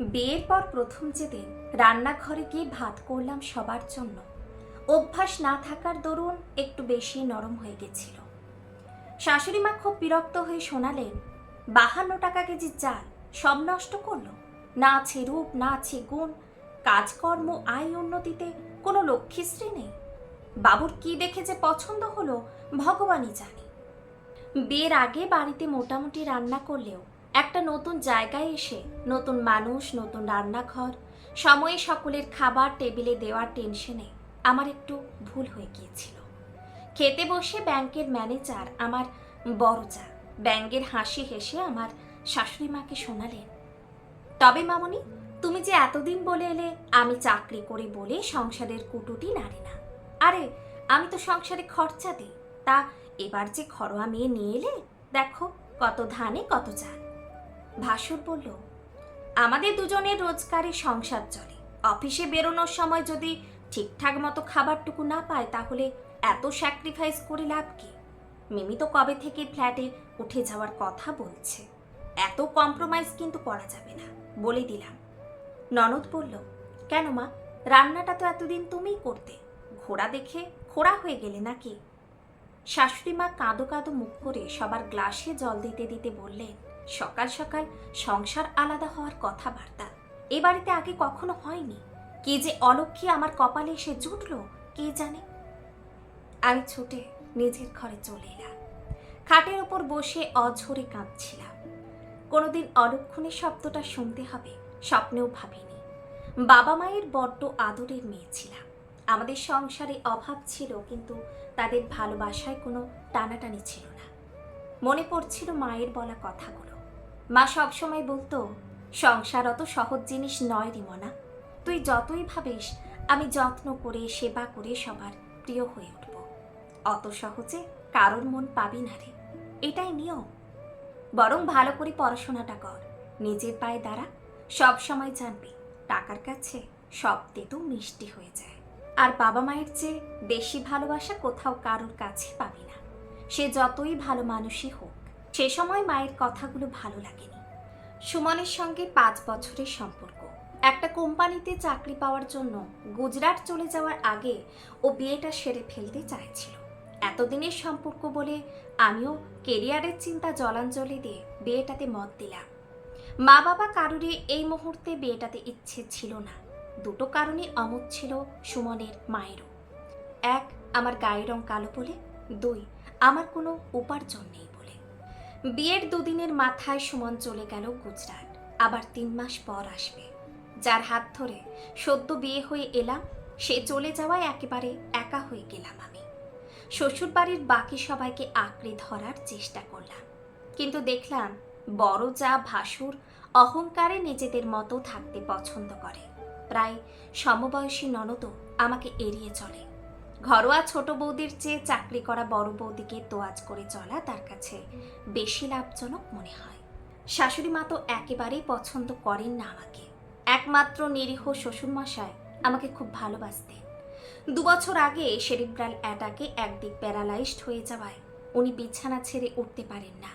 বিয়ের পর প্রথম যেদিন রান্নাঘরে গিয়ে ভাত করলাম সবার জন্য, অভ্যাস না থাকার দরুন একটু বেশি নরম হয়ে গেছিল। শাশুড়ি মা খুব বিরক্ত হয়ে শোনালেন, বাহান্ন টাকা কেজি চাল, সব নষ্ট করল? না আছে রূপ, না আছে গুণ, কাজকর্ম, আয় উন্নতিতে কোনো লক্ষ্মীশ্রী নেই। বাবুর কি দেখে যে পছন্দ হলো, ভগবানই জানে। বিয়ের আগে বাড়িতে মোটামুটি রান্না করলেও একটা নতুন জায়গায় এসে, নতুন মানুষ, নতুন রান্নাঘর, সময়ে সকলের খাবার, টেবিলে দেওয়ার টেনশনে আমার একটু ভুল হয়ে গিয়েছিল। খেতে বসে ব্যাংকের ম্যানেজার আমার বড় যা ব্যাংকের হাসি হেসে আমার শাশুড়ি মাকে শোনালেন, তবে মামনি, তুমি যে এতদিন বলে এলে, আমি চাকরি করি বলে সংসারের কুটুটি নারী না। আরে, আমি তো সংসারে খরচা দিই। তা এবার যে ঘরোয়া মেয়ে নিয়ে এলে, দেখো কত ধানে কত চাল। ভাসুর বলল, আমাদের দুজনের রোজগারে সংসার চলে। অফিসে বেরোনোর সময় যদি ঠিকঠাক মতো খাবারটুকু না পায়, তাহলে এত স্যাক্রিফাইস করে লাভ কি? মিমি তো কবে থেকে ফ্ল্যাটে উঠে যাওয়ার কথা বলছে। এত কম্প্রোমাইজ কিন্তু করা যাবে না। বলে দিলাম। ননদ বলল, কেন মা? রান্নাটা তো এতদিন তুমিই করতে। ঘোড়া দেখে খোড়া হয়ে গেলে নাকি? শাশুড়ি মা কাঁদো কাঁদো মুখ করে সবার গ্লাসে জল দিতে দিতে বললেন সকাল সকাল সংসার আলাদা হওয়ার কথাবার্তা। এ বাড়িতে আগে কখনো হয়নি। কে যে অলক্ষী আমার কপালে এসে জুটলো, কে জানে? আমি ছুটে নিজের ঘরে চলে এলাম। খাটের ওপর বসে অঝরে কাঁদছিলাম। কোনোদিন অলক্ষণের শব্দটা শুনতে হবে, স্বপ্নেও ভাবিনি। বাবা মায়ের বড্ড আদরের মেয়ে ছিলাম। আমাদের সংসারে অভাব ছিল, কিন্তু তাদের ভালোবাসায় কোনো টানাটানি ছিল না। মনে পড়ছিল মায়ের বলা কথাগুলো। মা সবসময় বলতো, সংসার অত সহজ জিনিস নয় রিমনা। তুই যতই ভাবিস, আমি যত্ন করে, সেবা করে সবার প্রিয় হয়ে উঠব। অত সহজে কারোর মন পাবি না রে। এটাই নিয়ম। বরং ভালো করে পড়াশোনাটা কর। নিজের পায়ে দাঁড়া। সব সময় জানবি, টাকার কাছে সব তেতো মিষ্টি হয়ে যায়। আর বাবা মায়ের চেয়ে বেশি ভালোবাসা কোথাও কারোর কাছে পাবি না। সে যতই ভালো মানুষই হোক সে সময় মায়ের কথাগুলো ভালো লাগেনি। সুমনের সঙ্গে পাঁচ বছরের সম্পর্ক। একটা কোম্পানিতে চাকরি পাওয়ার জন্য গুজরাট চলে যাওয়ার আগে ও বিয়েটা সেরে ফেলতে চাইছিল। এতদিনের সম্পর্ক বলে আমিও কেরিয়ারের চিন্তা জলাঞ্জলি দিয়ে বিয়েটাতে মত দিলাম। মা বাবা কারুরই এই মুহূর্তে বিয়েটাতে ইচ্ছে ছিল না। দুটো কারণে অমত ছিল সুমনের মায়েরও। এক, আমার গায়ের রং কালো বলে। দুই, আমার কোনো উপার্জন নেই। বিয়ের দুদিনের মাথায় সুমন চলে গেল গুজরাট। আবার তিন মাস পর আসবে। যার হাত ধরে সদ্য বিয়ে হয়ে এলাম, সে চলে যাওয়ায় একেবারে একা হয়ে গেলাম আমি। শ্বশুরবাড়ির বাকি সবাইকে আঁকড়ে ধরার চেষ্টা করলাম। কিন্তু দেখলাম বড় যা ভাসুর অহংকারে নিজেদের মতো থাকতে পছন্দ করে। প্রায় সমবয়সী ননদও আমাকে এড়িয়ে চলে। ঘরোয়া ছোট বৌদির চেয়ে চাকরি করা বড় বৌদিকে তোয়াজ করে চলা তার কাছে বেশি লাভজনক মনে হয়। শাশুড়ি মা তো একেবারেই পছন্দ করেন না আমাকে। একমাত্র নিরীহ শ্বশুরমশাই আমাকে খুব ভালোবাসতেন। দুবছর আগে সেরিব্রাল অ্যাটাকে একদিক প্যারালাইজড হয়ে যাওয়ায় উনি বিছানা ছেড়ে উঠতে পারেন না।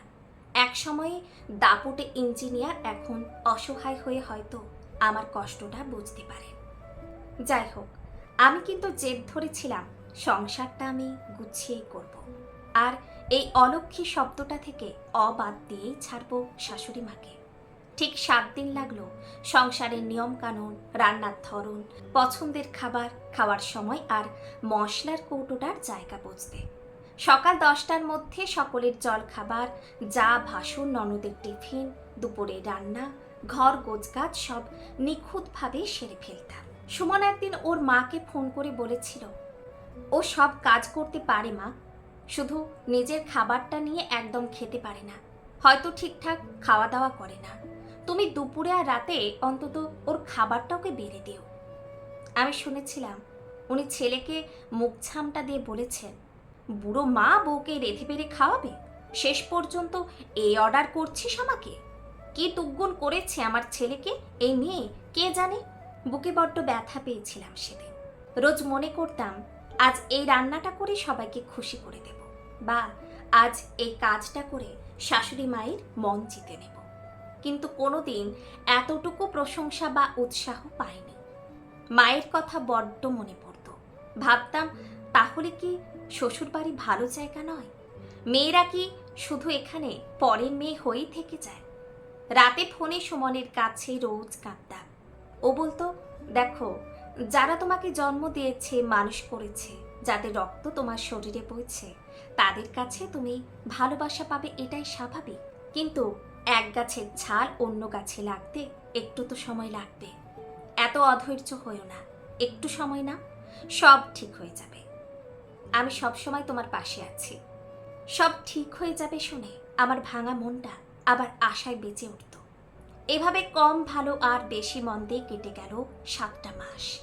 এক সময়ে দাপুটে ইঞ্জিনিয়ার এখন অসহায় হয়ে হয়তো আমার কষ্টটা বুঝতে পারেন। যাই হোক, আমি কিন্তু জেদ ধরেছিলাম সংসারটা আমি গুছিয়েই করব। আর এই অলক্ষী শব্দটা থেকে অবাদ দিয়েই ছাড়বো শাশুড়ি মাকে। ঠিক সাত দিন লাগল সংসারের নিয়ম কানুন রান্নার ধরন, পছন্দের খাবার, খাওয়ার সময় আর মশলার কৌটোটার জায়গা বুঝতে। সকাল দশটার মধ্যে সকলের জল খাবার যা ভাসুর, ননদের টিফিন, দুপুরে রান্না, ঘর গোছগাছ সব নিখুঁতভাবে সেরে ফেলতাম। সুমন একদিন ওর মাকে ফোন করে বলেছিল ও সব কাজ করতে পারে মা। শুধু নিজের খাবারটা নিয়ে একদম খেতে পারে না। হয়তো ঠিকঠাক খাওয়া দাওয়া করে না। তুমি দুপুরে আর রাতে অন্তত ওর খাবারটা ওকে বেড়ে দিও। আমি শুনেছিলাম, উনি ছেলেকে মুখ ছামটা দিয়ে বলেছেন, বুড়ো মা বউকে রেধে বেড়ে খাওয়াবে? শেষ পর্যন্ত এই অর্ডার করছিস আমাকে? কি তুগুন করেছে আমার ছেলেকে? এই মেয়ে, কে জানে? বুকে বড্ড ব্যথা পেয়েছিলাম সেদিন। রোজ মনে করতাম আজ এই রান্নাটা করে সবাইকে খুশি করে দেব বা আজ এই কাজটা করে শাশুড়ি মায়ের মন জিতে নেব। কিন্তু কোনোদিন এতটুকু প্রশংসা বা উৎসাহ পাইনি। মায়ের কথা বড্ড মনে পড়তো। ভাবতাম, তাহলে কি শ্বশুরবাড়ি ভালো জায়গা নয়? মেয়েরা কি শুধু এখানে পরের মেয়ে হয়েই থেকে যায়? রাতে ফোনে সুমনের কাছে রোজ কাঁদতাম ও বলতো, দেখো যারা তোমাকে জন্ম দিয়েছে, মানুষ করেছে, যাদের রক্ত তোমার শরীরে বইছে, তাদের কাছে তুমি ভালোবাসা পাবে এটাই স্বাভাবিক। কিন্তু এক গাছের ছাল অন্য গাছে লাগতে একটু তো সময় লাগবে। এত অধৈর্য হয়েও না, একটু সময় না সব ঠিক হয়ে যাবে। আমি সব সময় তোমার পাশে আছি। সব ঠিক হয়ে যাবে শুনে আমার ভাঙা মনটা আবার আশায় বেঁচে উঠত এভাবে কম ভালো আর বেশি মন্দে কেটে গেল সাতটা মাস।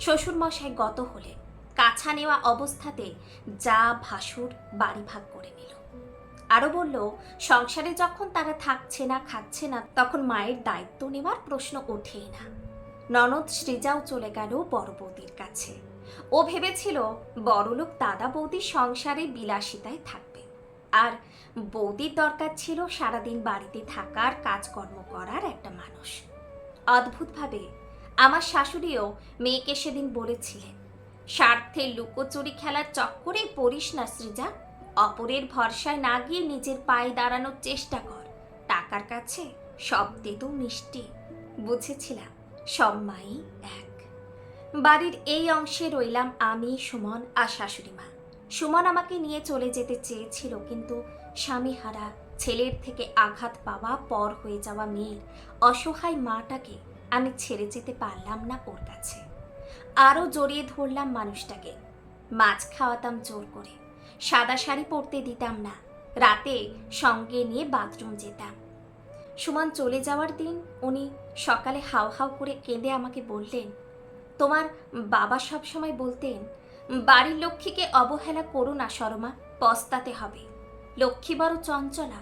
শ্বশুরমশাই গত হলে কাছা নেওয়া অবস্থাতে যা ভাসুর বাড়ি ভাগ করে নিল। আরও বলল, সংসারে যখন তারা থাকছে না, খাচ্ছে না, তখন মায়ের দায়িত্ব নেওয়ার প্রশ্ন ওঠেই না। ননদ সৃজাও চলে গেল বড় বৌদির কাছে। ও ভেবেছিল, বড়লোক দাদা বৌদি সংসারে বিলাসিতায় থাকবে। আর বৌদির দরকার ছিল সারাদিন বাড়িতে থাকার, কাজকর্ম করার একটা মানুষ। অদ্ভুতভাবে আমার শাশুড়িও মেয়েকে সেদিন বলেছিলেন, স্বার্থে লুকোচুরি খেলার চক্করে পড়িস না সৃজা, অপরের ভরসায় না গিয়ে নিজের পায়ে দাঁড়ানোর চেষ্টা কর, টাকার কাছে সব তেতো মিষ্টি, বুঝেছিলাম, সব মাই এক। বাড়ির এই অংশে রইলাম আমি, সুমন আর শাশুড়ি মা। সুমন আমাকে নিয়ে চলে যেতে চেয়েছিল, কিন্তু স্বামীহারা ছেলের থেকে আঘাত পাওয়া পর হয়ে যাওয়া মেয়ের অসহায় মাটাকে আমি ছেড়ে যেতে পারলাম না ওর কাছে। আরও জড়িয়ে ধরলাম মানুষটাকে। মাছ খাওয়াতাম জোর করে। সাদা শাড়ি পরতে দিতাম না। রাতে সঙ্গে নিয়ে বাথরুম যেতাম। সুমন চলে যাওয়ার দিন উনি সকালে হাও হাও করে কেঁদে আমাকে বললেন, তোমার বাবা সবসময় বলতেন বাড়ির লক্ষ্মীকে অবহেলা করো না শর্মা পস্তাতে হবে। লক্ষ্মী বড় চঞ্চলা।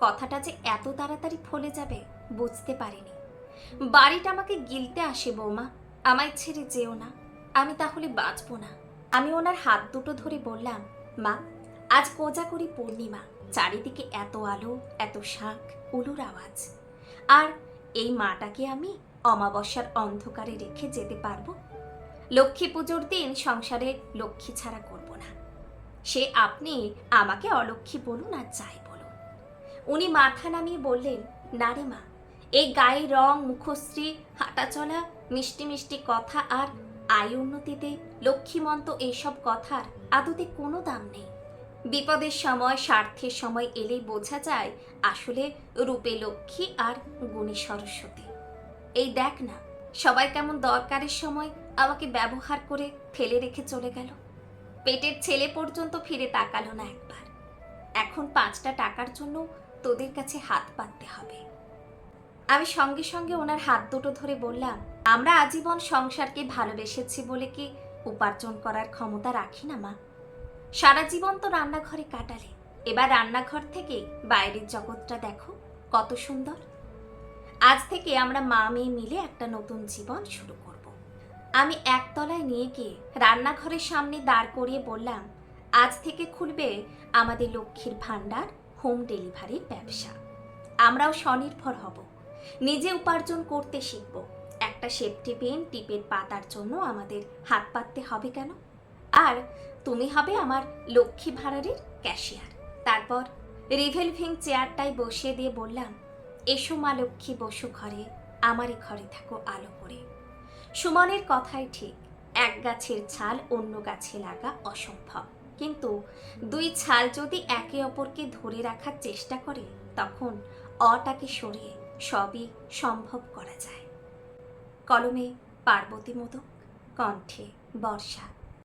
কথাটা যে এত তাড়াতাড়ি ফলে যাবে, বুঝতে পারিনি। বাড়িটা আমাকে গিলতে আসে বৌমা, আমায় ছেড়ে যেও না। আমি তাহলে বাঁচবো না। আমি ওনার হাত দুটো ধরে বললাম, মা, আজ কোজাকরি পূর্ণিমা। চারিদিকে এত আলো, এত শাঁখ উলুর আওয়াজ। আর এই মাটাকে আমি অমাবস্যার অন্ধকারে রেখে যেতে পারব? লক্ষ্মী পুজোর দিন সংসারে লক্ষ্মী ছাড়া করব না। সে আপনি আমাকে অলক্ষ্মী বলুন আর যাই বলুন। উনি মাথা নামিয়ে বললেন, না রে মা, এই গায়ে রং, মুখশ্রী হাঁটাচলা মিষ্টি মিষ্টি কথা আর আয় উন্নতিতে লক্ষ্মীমন্ত এইসব কথার আদতে কোনো দাম নেই। বিপদের সময়, স্বার্থের সময় এলেই বোঝা যায় আসলে রূপে লক্ষ্মী আর গুণী সরস্বতী। এই দেখ না, সবাই কেমন দরকারের সময় আমাকে ব্যবহার করে ফেলে রেখে চলে গেল। পেটের ছেলে পর্যন্ত ফিরে তাকালো না একবার। এখন পাঁচটা টাকার জন্য তোদের কাছে হাত পাততে হবে। আমি সঙ্গে সঙ্গে ওনার হাত দুটো ধরে বললাম, আমরা আজীবন সংসারকে ভালোবেসেছি বলে কি উপার্জন করার ক্ষমতা রাখি না, মা? সারা জীবন তো রান্নাঘরে কাটালে। এবার রান্নাঘর থেকে বাইরের জগৎটা দেখো, কত সুন্দর। আজ থেকে আমরা মা মেয়ে মিলে একটা নতুন জীবন শুরু করব। আমি একতলায় নিয়ে গিয়ে রান্নাঘরের সামনে দাঁড় করিয়ে বললাম, আজ থেকে খুলবে আমাদের লক্ষ্মীর ভাণ্ডার, হোম ডেলিভারির ব্যবসা। আমরাও স্বনির্ভর হব। নিজে উপার্জন করতে শিখব। একটা সেফটি পেন টিপের পাতার জন্য আমাদের হাত পাততে হবে কেন? আর তুমি হবে আমার লক্ষ্মী ভাড়ারের ক্যাশিয়ার। তারপর রিভেলভিং চেয়ারটায় বসিয়ে দিয়ে বললাম, এসো মা লক্ষ্মী, বসু ঘরে, আমারই ঘরে থাকো আলো করে। সুমনের কথাই ঠিক। এক গাছের ছাল অন্য গাছে লাগা অসম্ভব। কিন্তু দুই ছাল যদি একে অপরকে ধরে রাখার চেষ্টা করে, তখন অটাকে সরিয়ে সবই সম্ভব করা যায়। কলমে পার্বতী মোদক, কণ্ঠে বর্ষা।